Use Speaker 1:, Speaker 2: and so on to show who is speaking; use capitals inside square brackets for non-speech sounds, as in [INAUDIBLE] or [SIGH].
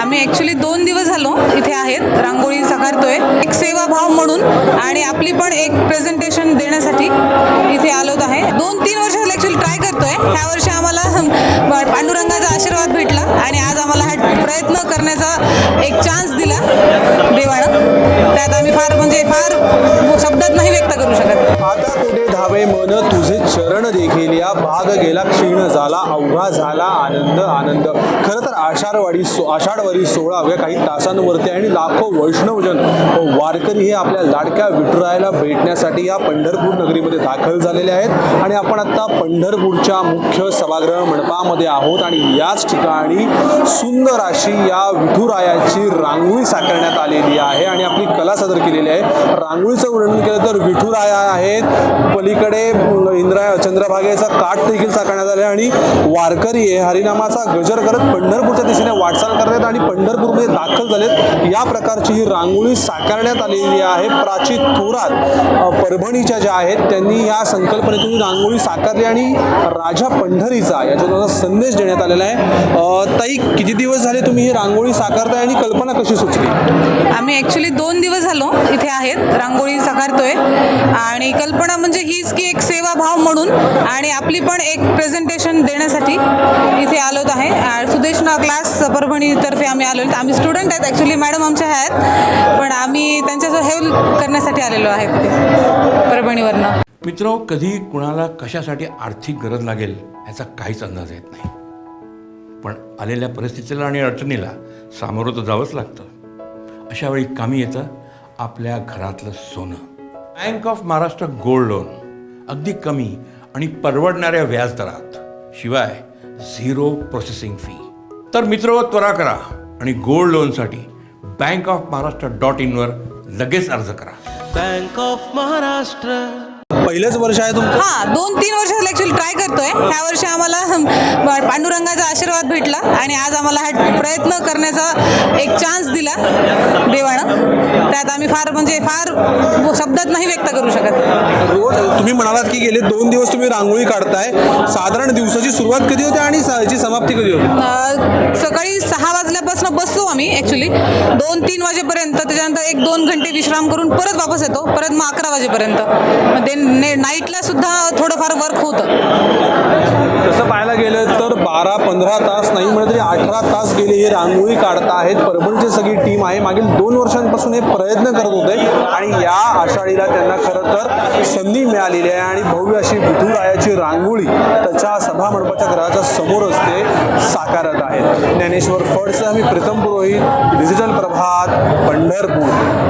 Speaker 1: आम्ही ॲक्च्युली दोन दिवस झालो इथे आहेत. रांगोळी साकारतोय. एक सेवाभाव म्हणून आणि आपली पण एक प्रेझेंटेशन देण्यासाठी इथे आलोत आहे. दोन तीन वर्ष ॲक्च्युली ट्राय करतोय. ह्या वर्षी आम्हाला [LAUGHS] पांडुरंगाचा आशीर्वाद भेटला आणि आज आम्हाला हा प्रयत्न करण्याचा एक चान्स दिला देवानं. त्यात आम्ही फार म्हणजे
Speaker 2: मन तुझे चरण देखील या भाग गेला क्षीण झाला अवघा झाला आनंद आनंद. खरं तर आषाढवाडी सो आषाढवारी सोळाव्या काही तासांवरती आहे आणि लाखो वैष्णवजन व वारकरी हे आपल्या लाडक्या विठुरायाला भेटण्यासाठी या पंढरपूर नगरीमध्ये दाखल झालेले आहेत. आणि आपण आत्ता पंढरपूरच्या मुख्य सभागृह मंडपामध्ये आहोत आणि याच ठिकाणी सुंदर अशी या विठुरायाची रांगोळी साकारण्यात आलेली आहे. आणि आपली कला सादर केलेली आहे. रांगोळीचं वर्णन केलं तर विठुराया आहेत. पलीकडे इंद्रा चंद्रभागेचा काठ देखील साकारण्यात आले आणि वारकरी हरिनामाचा गजर करत पंढरपूरच्या दिशेने वाटचाल करण्यात आणि पंढरपूरमध्ये दाखल झालेत. या प्रकारची ही रांगोळी साकारण्यात आलेली आहे. प्राची थोरात परभणीच्या ज्या आहेत त्यांनी या संकल्पनेतून रांगोळी साकारली आणि राजा पंढरीचा याच्यातून संदेश देण्यात आलेला आहे. ताई किती दिवस झाले तुम्ही ही रांगोळी साकारताय आणि कल्पना कशी सुचली?
Speaker 1: आम्ही ॲक्च्युली दोन दिवस झालो इथे आहेत रांगोळी साकारतोय. आणि कल्पना म्हणजे हीच की एक सेवाभाव म्हणून आणि आपली पण एक प्रेझेंटेशन देण्यासाठी इथे आलोत आहे. सुदेशना क्लास परभणीतर्फे आम्ही आलो आम्ही स्टुडंट आहेत. ॲक्च्युली मॅडम आमच्या आहेत. पण आम्ही त्यांच्यासोबत हेल्प करण्यासाठी आलेलो आहे परभणीवरनं.
Speaker 3: मित्र कधी कुणाला कशासाठी आर्थिक गरज लागेल ह्याचा काहीच अंदाज येत नाही. पण आलेल्या परिस्थितीला आणि अडचणीला सामोरं तर जावंच लागतं. अशा वेळी कामी येतं आपल्या घरातलं सोनं. Bank of Maharashtra gold loan अगदी कमी आणि परवडणाऱ्या व्याजदरात शिवाय झिरो प्रोसेसिंग फी तर मित्र त्वरा करा आणि गोल्ड लोनसाठी बँक ऑफ महाराष्ट्र डॉट इनवर लगेच अर्ज करा.
Speaker 4: बँक ऑफ महाराष्ट्र
Speaker 2: पहिलंच वर्ष आहे तुमचं?
Speaker 1: हां दोन तीन वर्ष ॲक्च्युली ट्राय करतोय. ह्या वर्षी आम्हाला हं, [LAUGHS] पांडुरंगाचा आशीर्वाद भेटला आणि आज आम्हाला हा प्रयत्न करण्याचा एक चान्स दिला देवानं. त्यात आम्ही फार म्हणजे फार शब्दात नाही व्यक्त करू शकत.
Speaker 2: तुम्ही म्हणालात की गेले दोन दिवस तुम्ही रांगोळी काढताय. साधारण दिवसाची सुरुवात कधी होते आणि याची समाप्ती कधी होते?
Speaker 1: सकाळी सहा वाजल्यापासून बसतो आम्ही ॲक्च्युली दोन तीन वाजेपर्यंत त्याच्यानंतर एक दोन घंटे विश्राम करून परत वापस येतो. परत मग अकरा वाजेपर्यंत. मग ते नाईटला सुद्धा थोडंफार वर्क होतं.
Speaker 2: तसं पाहायला गेलं तर बारा पंधरा तास नाही म्हटलं तरी अठरा तास गेले हे रांगोळी काढता आहेत परभणीची सगळी टीम आहे. मागील दोन वर्षांपासून हे प्रयत्न करत होते. आणि या आषाढीला त्यांना खरं तर संधी मिळालेली आहे आणि भव्य अशी विठुरायाची रांगोळी त्याच्या सभा मंडपाच्या घराच्या समोरच ते साकारत आहेत. ज्ञानेश्वर फडसह मी प्रीतम पुरोहित डिजिटल प्रभात पंढरपूर.